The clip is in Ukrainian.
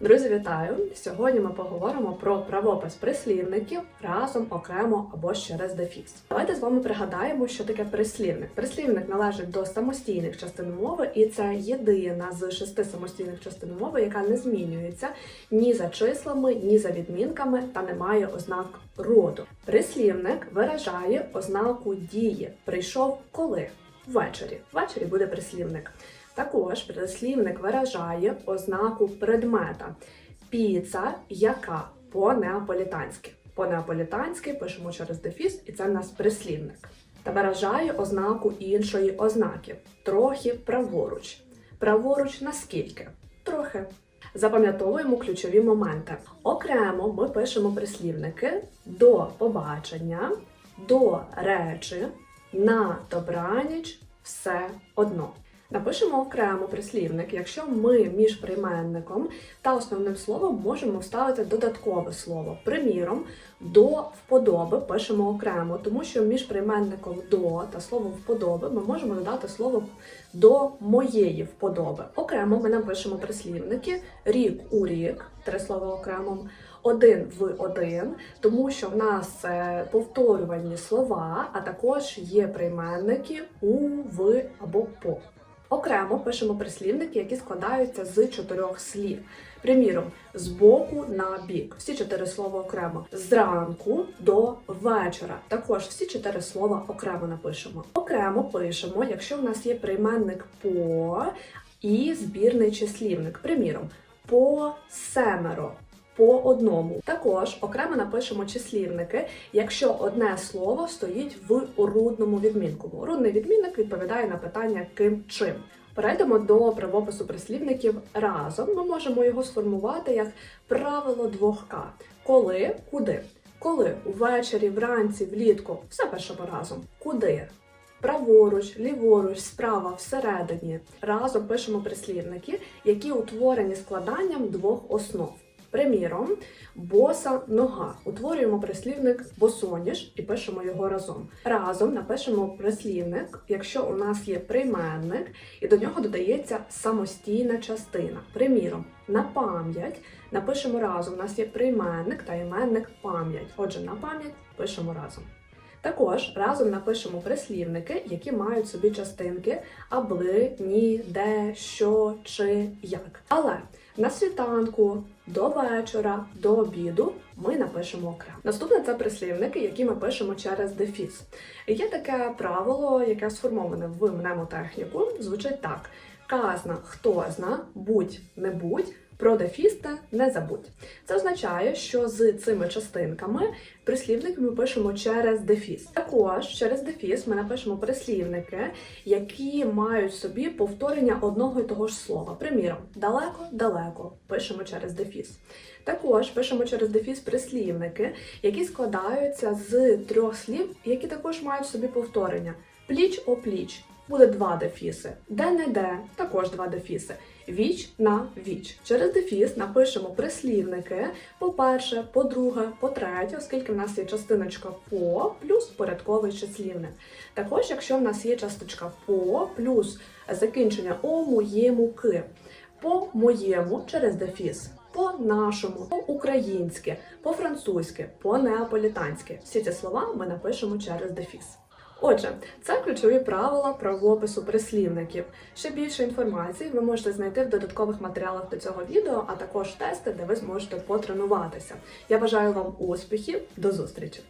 Друзі, вітаю! Сьогодні ми поговоримо про правопис прислівників разом окремо або ж через дефіс. Давайте з вами пригадаємо, що таке прислівник. Прислівник належить до самостійних частин мови, і це єдина з шести самостійних частин мови, яка не змінюється ні за числами, ні за відмінками та не має ознак роду. Прислівник виражає ознаку дії. Прийшов коли? Ввечері. Ввечері буде прислівник. Також прислівник виражає ознаку предмета. Піца, яка по-неаполітанськи. По-неаполітанськи пишемо через дефіс, і це в нас прислівник. Та виражає ознаку іншої ознаки. Трохи праворуч. Праворуч наскільки? Трохи. Запам'ятовуємо ключові моменти. Окремо ми пишемо прислівники до побачення, до речі, на добраніч, все одно. Напишемо окремо прислівник, якщо ми між прийменником та основним словом можемо вставити додаткове слово. Приміром, до вподоби пишемо окремо, тому що між прийменником до та словом вподоби ми можемо додати слово до моєї вподоби. Окремо ми напишемо прислівники рік у рік, три слова окремо. Один в один, тому що в нас е, повторювані слова, а також є прийменники у, в або по. Окремо пишемо прислівники, які складаються з чотирьох слів. Приміром, з боку на бік. Всі чотири слова окремо. Зранку до вечора. Також всі чотири слова окремо напишемо. Окремо пишемо, якщо в нас є прийменник по і збірний числівник. Приміром, по семеро. По одному також окремо напишемо числівники, якщо одне слово стоїть в орудному відмінку. Орудний відмінник відповідає на питання ким чим. Перейдемо до правопису прислівників разом. Ми можемо його сформувати як правило двох К. Коли, куди. Коли увечері, вранці, влітку, все пишемо разом. Куди? Праворуч, ліворуч, справа, всередині. Разом пишемо прислівники, які утворені складанням двох основ. Приміром, боса нога. Утворюємо прислівник босоніж і пишемо його разом. Разом напишемо прислівник, якщо у нас є прийменник, і до нього додається самостійна частина. Приміром, на пам'ять напишемо разом. У нас є прийменник та іменник пам'ять. Отже, на пам'ять пишемо разом. Також разом напишемо прислівники, які мають собі частинки абли, ні, де, що, чи, як. Але на світанку, до вечора, до обіду ми напишемо окремо. Наступне це прислівники, які ми пишемо через дефіс. Є таке правило, яке сформоване в мнемотехніку, звучить так: казна, хто зна, будь не будь. Про дефісте не забудь. Це означає, що з цими частинками прислівники ми пишемо через дефіс. Також через дефіс ми напишемо прислівники, які мають собі повторення одного і того ж слова. Приміром, далеко-далеко пишемо через дефіс. Також пишемо через дефіс прислівники, які складаються з трьох слів, які також мають собі повторення: пліч-опліч. Буде два дефіси, де-не-де, також два дефіси. Віч на віч. Через дефіс напишемо прислівники по-перше, по-друге, по-третє, оскільки в нас є частиночка по плюс порядковий числівник. Також, якщо в нас є часточка по плюс закінчення о моєму ки, по моєму через дефіс. По нашому, по українськи, по французьки, по неаполітанськи. Всі ці слова ми напишемо через дефіс. Отже, це ключові правила правопису прислівників. Ще більше інформації ви можете знайти в додаткових матеріалах до цього відео, а також тести, де ви зможете потренуватися. Я бажаю вам успіхів, до зустрічі!